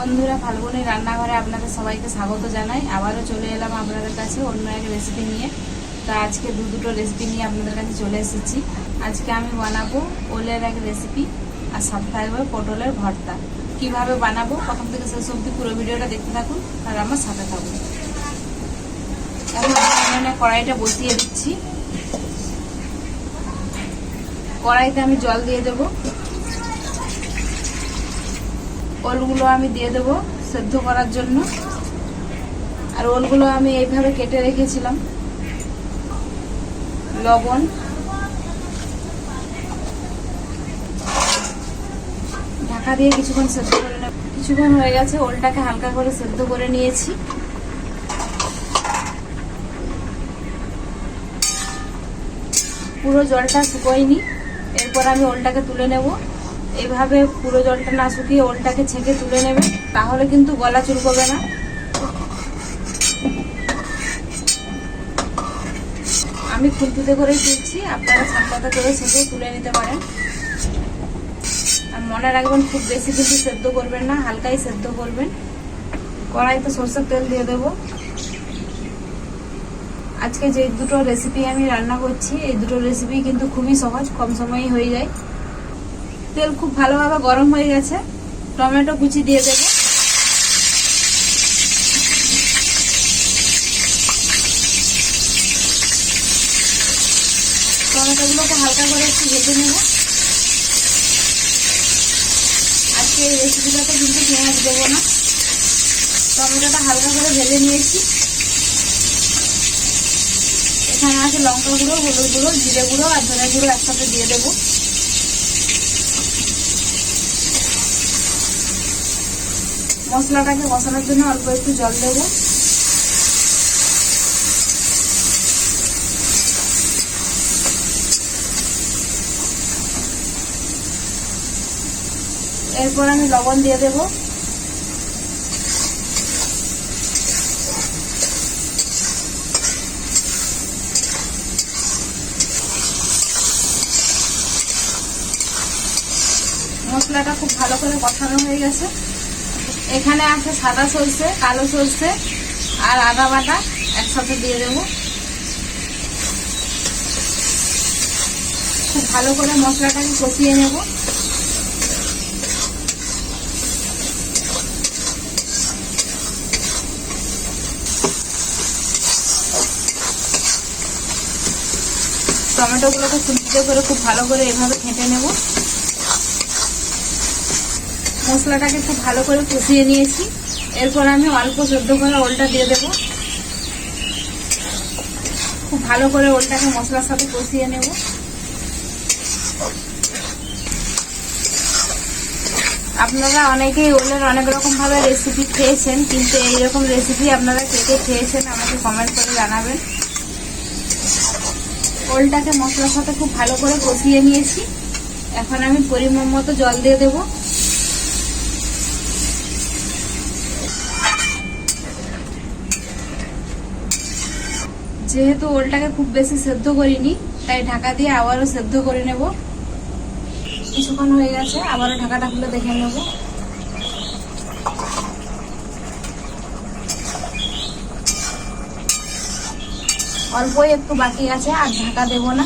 বন্ধুরা ফাল্গুনি রান্নাঘরে আপনাদের সবাইকে স্বাগত জানাই। আবারও চলে এলাম আপনাদের কাছে অন্য এক রেসিপি নিয়ে। তো আজকে দু দুটো রেসিপি নিয়ে আপনাদের কাছে চলে এসেছি। আজকে আমি বানাবো ওলের এক রেসিপি আর সাথে থাকবে পটলের ভর্তা। কীভাবে বানাবো? প্রথম থেকে শেষ অবধি পুরো ভিডিওটা দেখতে থাকুন আর আমার সাথে থাকুন। এখন আমি কড়াইটা বসিয়ে দিচ্ছি। কড়াইতে আমি জল দিয়ে দেবো। ওলগুলো আমি দিয়ে দেবো সেদ্ধ করার জন্য। আর ওলগুলো আমি এইভাবে কেটে রেখেছিলাম। লবণ। ঢাকা দিয়ে কিছুক্ষণ সেদ্ধ করে নেব। কিছুক্ষণ হয়ে গেছে, ওলটাকে হালকা করে সেদ্ধ করে নিয়েছি। পুরো জলটা শুকোয়নি। এরপর আমি ওলটাকে তুলে নেব। এইভাবে পুরো জলটা না শুকিয়ে ওলটাকে ছেঁকে তুলে নেবে, তাহলে কিন্তু গলা চুলকবে না। আমি খুন্তিতে করেই তুলছি, আপনারা ছানপাতা করে ছেঁকে তুলে নিতে পারেন। আর মনে রাখবেন, খুব বেশি কিন্তু সেদ্ধ করবেন না, হালকাই সেদ্ধ করবেন। কড়াইতে সরষের তেল দিয়ে দেবো। আজকে যে দুটো রেসিপি আমি রান্না করছি, এই দুটো রেসিপি কিন্তু খুবই সহজ, কম সময়েই হয়ে যায়। তেল খুব ভালোভাবে গরম হয়ে গেছে। টমেটো কুচি দিয়ে দেবো। টমেটোগুলোকে হালকা করে একটু ভেজে নেব। আজকে এই রেসিপিটাতে কিন্তু পেঁয়াজ দেবো না। টমেটোটা হালকা করে ভেজে নিয়েছি। এখানে আছে লঙ্কা গুঁড়ো, হলুদ গুঁড়ো, জিরে গুঁড়ো আর ধনে গুঁড়ো একসাথে দিয়ে দেবো। মশলাটাকে কষানোর জন্য অল্প একটু জল দেব। এরপর আমি লবণ দিয়ে দেব। মশলাটা খুব ভালো করে কষানো হয়ে গেছে। এখানে আছে সাদা সর্ষে, কালো সর্ষে আর আদা বাটা একসাথে দিয়ে দেব। খুব ভালো করে মশলাটাকে কষিয়ে নেব। টমেটোগুলোকে খুঁটিতে করে খুব ভালো করে এভাবে ফেটে নেব। মশলাটাকে খুব ভালো করে কষিয়ে নিয়েছি। এরপর আমি অল্প সেদ্ধ করে ওলটা দিয়ে দেব। খুব ভালো করে ওলটাকে মশলার সাথে কষিয়ে নেব। আপনারা অনেকেই ওলের অনেক রকম ভাবে রেসিপি খেয়েছেন, কিন্তু এইরকম রেসিপি আপনারা কে কে খেয়েছেন আমাকে কমেন্ট করে জানাবেন। ওলটাকে মশলার সাথে খুব ভালো করে কষিয়ে নিয়েছি। এখন আমি পরিমাণ মতো জল দিয়ে দেবো। যেহেতু ওলটাকে খুব বেশি সেদ্ধ করিনি, তাই ঢাকা দিয়ে আবারও সেদ্ধ করে নেব। কিছুক্ষণ হয়ে গেছে, আবারও ঢাকাটা খুলে দেখে নেব। অল্পই একটু বাকি আছে, আর ঢাকা দেব না।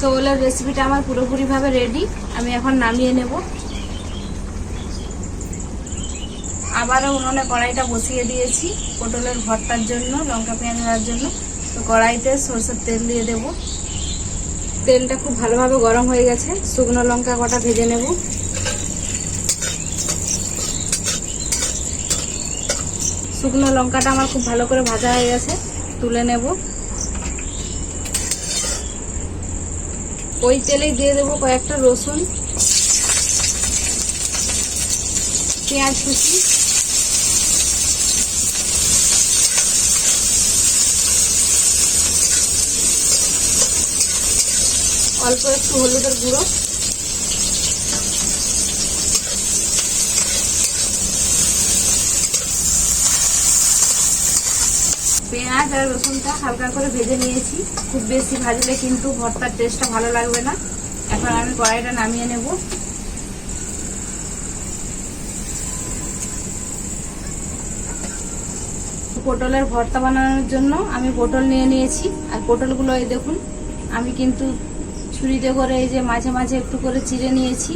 তো ওলের রেসিপিটা আমার পুরোপুরিভাবে রেডি আমি এখন নামিয়ে নেব। আবারও উনুনে কড়াইটা বসিয়ে দিয়েছি পটলের ভর্তার জন্য, লঙ্কা পেঁয়াজ দেওয়ার জন্য। তো কড়াইতে সরষের তেল দিয়ে দেব। তেলটা খুব ভালোভাবে গরম হয়ে গেছে। শুকনো লঙ্কা কটা ভেজে নেব। শুকনো লঙ্কাটা আমার খুব ভালো করে ভাজা হয়ে গেছে, তুলে নেব। ওই তেলেই দিয়ে দেবো কয়েকটা রসুন, পেঁয়াজ কুচি। অল্প একটু হলুদের গুঁড়ো। পেঁয়াজ আর রসুনটা হালকা করে ভেজে নিয়েছি। খুব বেশি ভাজলে কিন্তু ভর্তার টেস্টটা ভালো লাগবে না। এখন আমি কড়াইটা নামিয়ে নেব। পটলের ভর্তা বানানোর জন্য আমি পটল নিয়ে নিয়েছি। আর পটলগুলো এই দেখুন, আমি কিন্তু ছুরিতে করে এই যে মাঝে মাঝে একটু করে চিড়ে নিয়েছি,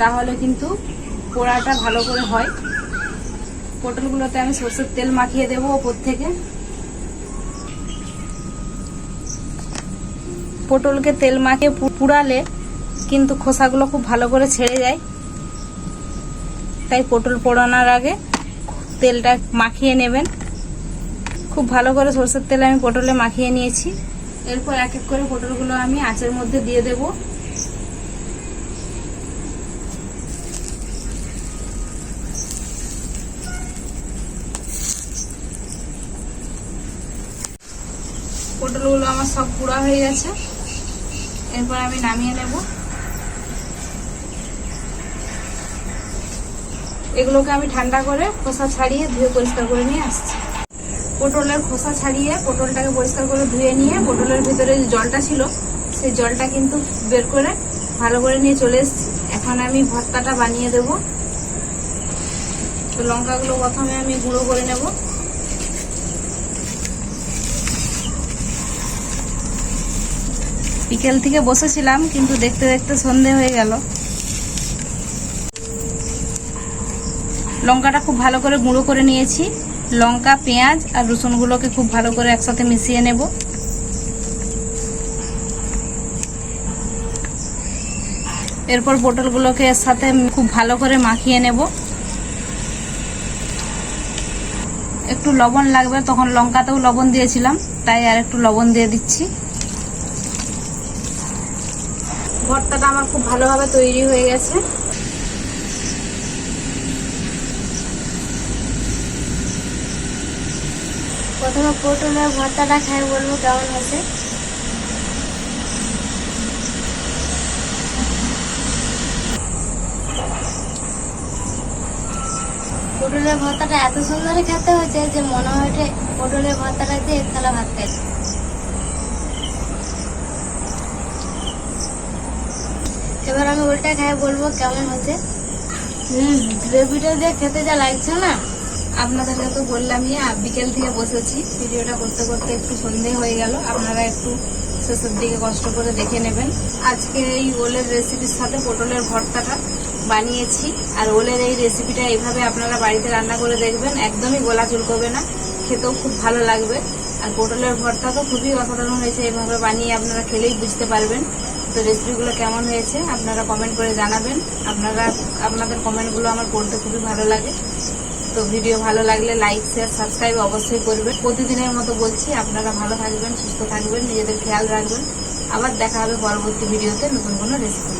তাহলে কিন্তু পোড়াটা ভালো করে হয়। পটলগুলোতে আমি সর্ষের তেল মাখিয়ে দেবো ওপর থেকে। পটলকে তেল মাখিয়ে পুড়ালে কিন্তু খোসাগুলো খুব ভালো করে ছেড়ে যায়। তাই পটল পোড়ানোর আগে তেলটা মাখিয়ে নেবেন। খুব ভালো করে সরষের তেল আমি পটলে মাখিয়ে নিয়েছি। এরপর এক এক করে পটলগুলো আমি আঁচের মধ্যে দিয়ে দেব। পটলগুলো আমার সব পুড়া হয়ে গেছে। এরপর আমি নামিয়ে নেব। এগুলোকে আমি ঠান্ডা করে খোসা ছাড়িয়ে ধুয়ে পরিষ্কার করে নিয়ে আসছি। পটলের খোসা ছাড়িয়ে পটলটাকে পরিষ্কার করে ধুয়ে নিয়ে পটলের ভিতরে যে জলটা ছিল, সেই জলটা কিন্তু বের করে ভালো করে নিয়ে চলে এসেছি। এখন আমি ভর্তাটা বানিয়ে দেব। তো লঙ্কাগুলো প্রথমে আমি গুঁড়ো করে নেব। বিকেল থেকে বসেছিলাম, কিন্তু দেখতে দেখতে সন্ধে হয়ে গেল। লঙ্কাটা খুব ভালো করে গুঁড়ো করে নিয়েছি। লঙ্কা, পেঁয়াজ আর রসুনগুলোকে খুব ভালো করে একসাথে মিশিয়ে নেব। এরপর পটলগুলোকে এর সাথে খুব ভালো করে মাখিয়ে নেব। একটু লবণ লাগবে, তখন লঙ্কাতেও লবণ দিয়েছিলাম, তাই আর একটু লবণ দিয়ে দিচ্ছি। ভর্তাটা আমার খুব ভালোভাবে তৈরি হয়ে গেছে। প্রথমে পটলের ভর্তাটা খাই বলব, কেমন হয়েছে? পটলের ভর্তাটা এত সুন্দর খেতে হয়েছে যে মনে হয় যে পটলের ভর্তাটা দিয়ে এক থালা ভাত খাইছে এবার আমি উল্টা খাই বলব, কেমন হয়েছে? হুম, গ্রেভিটা দিয়ে খেতে যা লাগছে না। আপনাদেরকে তো বললামই বিকেল থেকে বসেছি। ভিডিওটা করতে করতে একটু সন্ধে হয়ে গেল। আপনারা একটু শেষের দিকে কষ্ট করে দেখে নেবেন। আজকে এই ওলের রেসিপির সাথে পটলের ভর্তাটা বানিয়েছি। আর ওলের এই রেসিপিটা এইভাবে আপনারা বাড়িতে রান্না করে দেখবেন, একদমই গোলা চুলকবে না। খেতেও খুব ভালো লাগবে। আর পটলের ভর্তা তো খুবই অসাধারণ হয়েছে, এইভাবে বানিয়ে আপনারা খেলেই বুঝতে পারবেন। তো রেসিপিগুলো কেমন হয়েছে, আপনারা কমেন্ট করে জানাবেন। আপনারা, আপনাদের কমেন্টগুলো আমার পড়তে খুবই ভালো লাগে। তো ভিডিও ভালো লাগলে লাইক শেয়ার সাবস্ক্রাইব অবশ্যই করবেন। প্রতিদিনের মতো বলছি, আপনারা ভালো থাকবেন, সুস্থ থাকবেন, নিজেদের খেয়াল রাখবেন। আবার দেখা হবে পরবর্তী ভিডিওতে নতুন কোনো রেসিপি